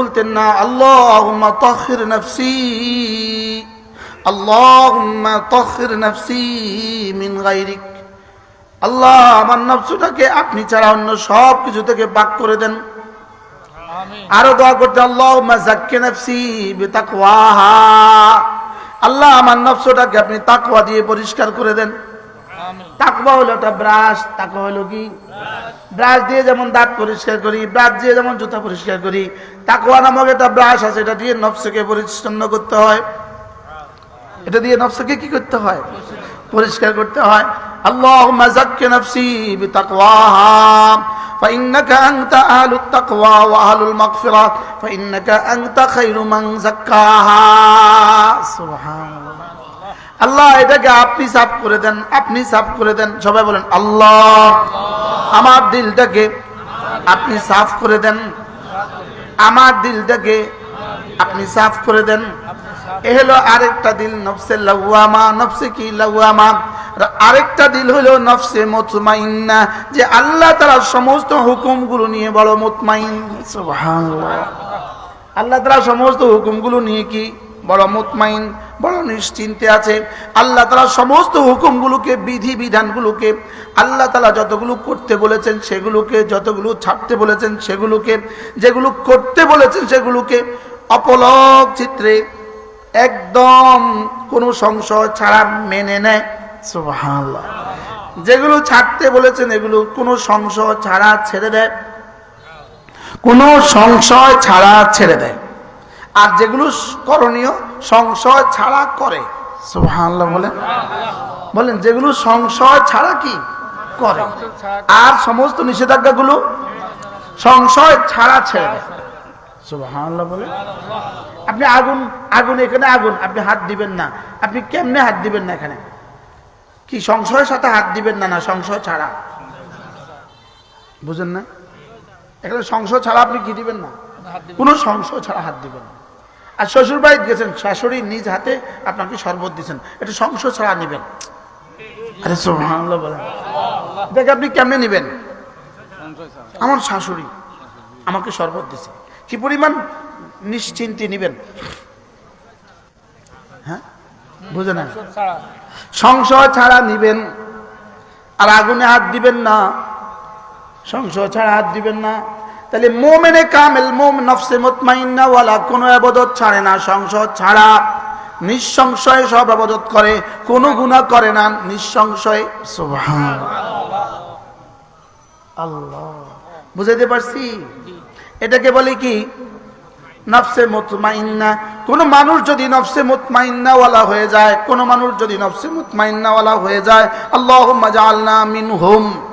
বলতেন না আল্লাহ তখির নফসি আল্লাহ তখির নফসি মিন গাইরিক আল্লাহ আমার নফসুটাকে আপনি ছাড়া অন্য সব কিছু থেকে পাক করে দেন। আরও দোয়া করতে আল্লাহ জাক্কে নফসি বেতাকওয়াহা। আল্লাহ আমার নফসটাকে আপনি তাকওয়া দিয়ে পরিষ্কার করে দেন। তাকওয়া হলো একটা ব্রাশ তাকওয়া হলো কি ব্রাশ দিয়ে যেমন দাঁত পরিষ্কার করি ব্রাশ দিয়ে যেমন জুতা পরিষ্কার করি তাকওয়া নামক একটা ব্রাশ আছে এটা দিয়ে নফসকে পরিচ্ছন্ন করতে হয় এটা দিয়ে নফসকে কি করতে হয় পরিষ্কার করতে হয় আল্লাহুম্মা যাক্কি নাফসি বিতাকওয়াহা فإنك أنت أهل التقوى وأهل المغفرة فإنك أنت خير من زكاها سبحان الله আল্লাহ, এটাকে আপনি সাফ করে দেন, আপনি সাফ করে দেন। সবাই বলেন, আল্লাহ, আমার দিলটাকে আপনি সাফ করে দেন। আমার দিলটাকে আপনি সাফ করে দেন। এ হলো আরেকটা দিল, নফসে লাউয়ামা নফসে কি লাউয়ামা আর আরেকটা দিল হলো নফসে মুতমাইন্না, যে আল্লাহ তারা সমস্ত হুকুমগুলো নিয়ে বড় মুতমাইন। আল্লাহ তারা সমস্ত হুকুমগুলো নিয়ে কি? বড় মুতমাইন, বড় নিশ্চিন্তে আছে আল্লাহ তালা সমস্ত হুকুমগুলোকে, বিধি বিধানগুলোকে, আল্লাহ তালা যতগুলো করতে বলেছেন সেগুলোকে, যতগুলো ছাড়তে বলেছেন সেগুলোকে, যেগুলো করতে বলেছেন সেগুলোকে অপলক চিত্রে একদম কোনো সংশয় ছাড়া মেনে নেয়। যেগুলো ছাড়তে বলেছেন এগুলো কোনো সংশয় ছাড়া ছেড়ে দেয়। কোনো সংশয় ছাড়া ছেড়ে দেয়। আর যেগুলো করণীয় সংশয় ছাড়া করে। বলেন। বলেন, যেগুলো সংশয় ছাড়া কি করে? আর সমস্ত নিষেধাজ্ঞাগুলো সংশয় ছাড়া ছেড়ে আপনি আগুন আগুন এখানে আগুন, আপনি হাত দিবেন না। আপনি কেমনে হাত দিবেন না এখানে? কি সংশয়ের সাথে হাত দিবেন না না সংশয় ছাড়া? বুঝেন না? এখানে সংশয় ছাড়া আপনি কি দিবেন না? কোনো সংশয় ছাড়া হাত দিবেন না। আর শ্বশুর বাড়িতে গেছেন, শাশুড়ি নিজ হাতে আপনাকে শরবত দিচ্ছেন। এটা সংশয় ছাড়া নেবেন। আরে দেখে আপনি কেমনে নেবেন? আমার শাশুড়ি আমাকে শরবত দিছে। কি পরিমাণ নিশ্চিন্তে নেবেন? হ্যাঁ? বুঝে না? সংশয় ছাড়া নিবেন। আর আগুনে হাত দিবেন না। সংশয় ছাড়া হাত দিবেন না। তাহলে মোমেনে কামেল মোম নফসে মুতমাইন্না, ওয়ালা কোনো আবাদত ছাড়ে না সংসদ ছাড়া। নিঃসংশয়ে সব আবাদত করে, কোনো গুনাহ করে না, নিঃসংশয়ে। আল্লাহ। বুঝাইতে পারছি? এটাকে বলে কি? নফসে মুতমাইন্না। কোন মানুষ যদি নফসে মুতমাইন্নাওয়ালা হয়ে যায়, কোন মানুষ যদি নফসে মুতমাইন্নাওয়ালা হয়ে যায়, আল্লাহুম্মা জাআলনা মিনহুম।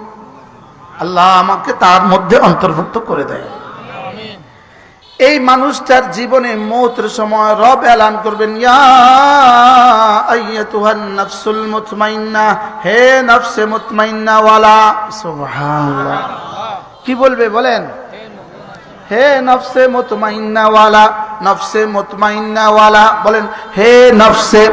আল্লাহ আমাকে তার মধ্যে অন্তর্ভুক্ত করে দেয়। এই মানুষটার জীবনে মৌতের সময় রব এলান করবেন হে নফসে মুতমাইন্না ওয়ালা। সুবহানাল্লাহ। কি বলবে বলেন? হে নফসে মুতমাইন্না ওয়ালা, নফসে মুতমাইন্না ওয়ালা। বলেন, হে নফসে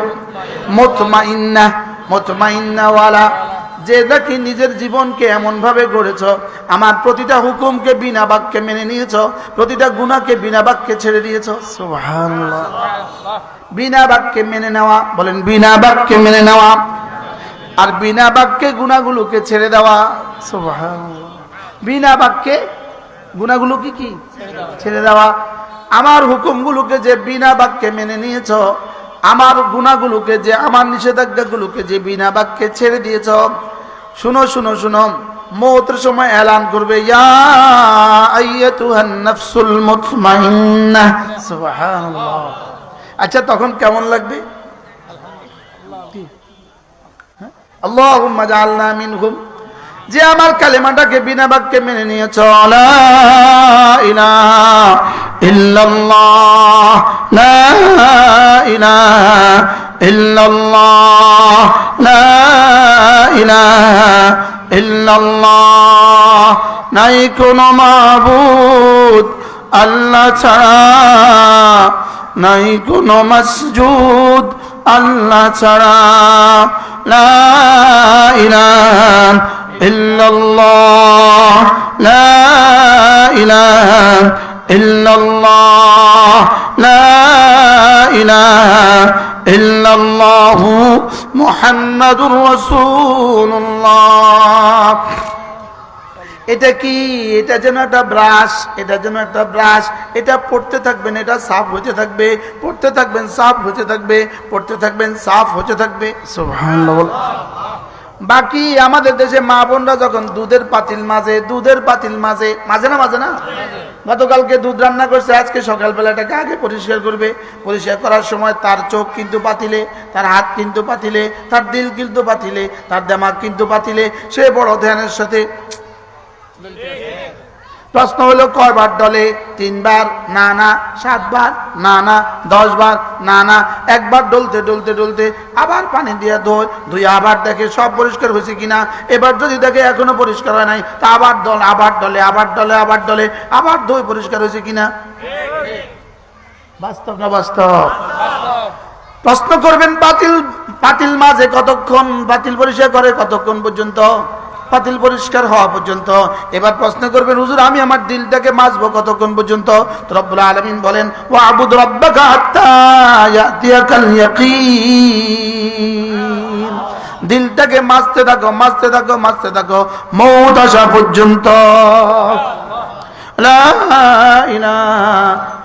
মুতমাইন্না মুতমাইন্না ওয়ালা যে দেখি নিজের জীবনকে এমন ভাবে গড়েছ আমার প্রতিটা হুকুমকে বিনা বাক্যে মেনে নিয়েছ প্রতিটা গুণাকে বিনা বাক্যে ছেড়ে দিয়েছ। বিনা বাক্যে মেনে নেওয়া বলেন বিনা বাক্যে মেনে নেওয়া আর বিনা বাক্যে গুণাগুলোকে ছেড়ে দেওয়া। বিনা বাক্যে গুণাগুলো কি কি? ছেড়ে দেওয়া। আমার হুকুমগুলোকে যে বিনা বাক্যে মেনে নিয়েছ আমার গুণাগুলোকে যে আমার নিষেধাজ্ঞাগুলোকে যে বিনা বাক্যে ছেড়ে দিয়েছ শুনো শুনো শুনো। মৌতের সময় এলান করবে আচ্ছা তখন কেমন লাগবে? মিনহুম। যে আমার কালেমাটাকে বিনা বাক্যে মেনে নিয়েছ, লা ইলাহা ইল্লাল্লাহ, লা ইলাহা ইল্লাল্লাহ লা ইলাহা ইল্লাল্লাহ নাই কোনো মাবুদ আল্লাহ ছাড়া নাই কোনো মসজুদ আল্লাহ ছাড়া লা ইলাহা إلا الله لا إله إلا الله ইল্লাল্লাহু মুহাম্মাদুর রাসূলুল্লাহ। এটা কি? এটা যেন একটা ব্রাশ, এটা যেন একটা ব্রাশ। এটা পড়তে থাকবেন, এটা সাফ হতে থাকবে, পড়তে থাকবেন, সাফ হতে থাকবে, পড়তে থাকবেন, সাফ হতে থাকবে। সুবহানাল্লাহ। বাকি আমাদের দেশে মা বোনরা যখন দুধের পাতিল মাঝে, দুধের পাতিল মাঝে মাঝে না মাঝে না? গতকালকে দুধ রান্না করছে, আজকে সকালবেলা এটাকে আগে পরিষ্কার করবে। পরিষ্কার করার সময় তার চোখ কিন্তু পাতিলে, তার হাত কিন্তু পাতিলে, তার দিল কিন্তু পাতিলে, তার দেমাগ কিন্তু পাতিলে। সে বড় ধ্যানের সাথে প্রশ্ন হলো কয়বার ডলে তিনবার? না না। সাতবার? না না। দশবার? না না। একবার ডলতে ডলতে ডলতে আবার পানি দিয়ে ধোয় ধুই আবার দেখে সব পরিষ্কার হয়েছে কিনা। এবার যদি দেখে এখনও পরিষ্কার হয় নাই, তা আবার দল, আবার ডলে আবার ডলে আবার ডলে আবার ধুই পরিষ্কার হয়েছে কিনা? বাস্তব না বাস্তব? প্রশ্ন করবেন, বাতিল বাতিল মাঝে কতক্ষণ, বাতিল পরিষ্কার করে কতক্ষণ পর্যন্ত? পাতিল পরিষ্কার হওয়া পর্যন্ত। এবার প্রশ্ন করবেন, হুজুর, আমি আমার দিলটাকে মাজবো কতক্ষণ পর্যন্ত? রব্বুল আলমিন বলেন ও আবুদ দিলটাকে মাজতে থাকো মাজতে থাকো মাজতে থাকো, মৌত আসা পর্যন্ত। লা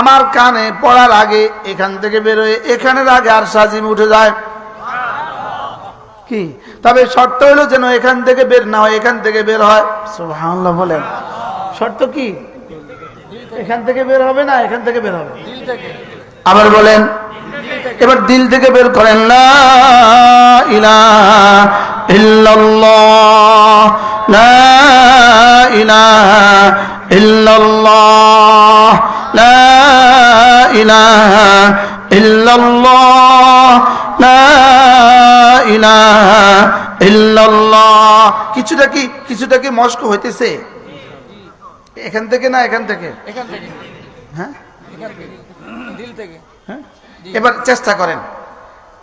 আমার কানে পড়ার আগে এখান থেকে বেরোয় এখানের আগে আর সাজিম উঠে যায়। কি? তবে শর্ত হলো যেন এখান থেকে বের না হয়, এখান থেকে বের হয়। বলেন। শর্ত কি? এখান থেকে বের হবে না, এখান থেকে বের হবে। আবার বলেন, এবার দিল থেকে বের করেন না ইলাহা ইল্লাল্লাহ, লা ইল্লাল্লাহ। লা ইলাহা ইল্লাল্লাহ লা ইলাহা ইল্লাল্লাহ। কিছুটা কি কিছুটা কি মস্ক হইতেছে? এখান থেকে না এখান থেকে? এখান থেকে। হ্যাঁ? দিল থেকে। হ্যাঁ? এবার চেষ্টা করেন।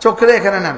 চোখে এখানে নেন।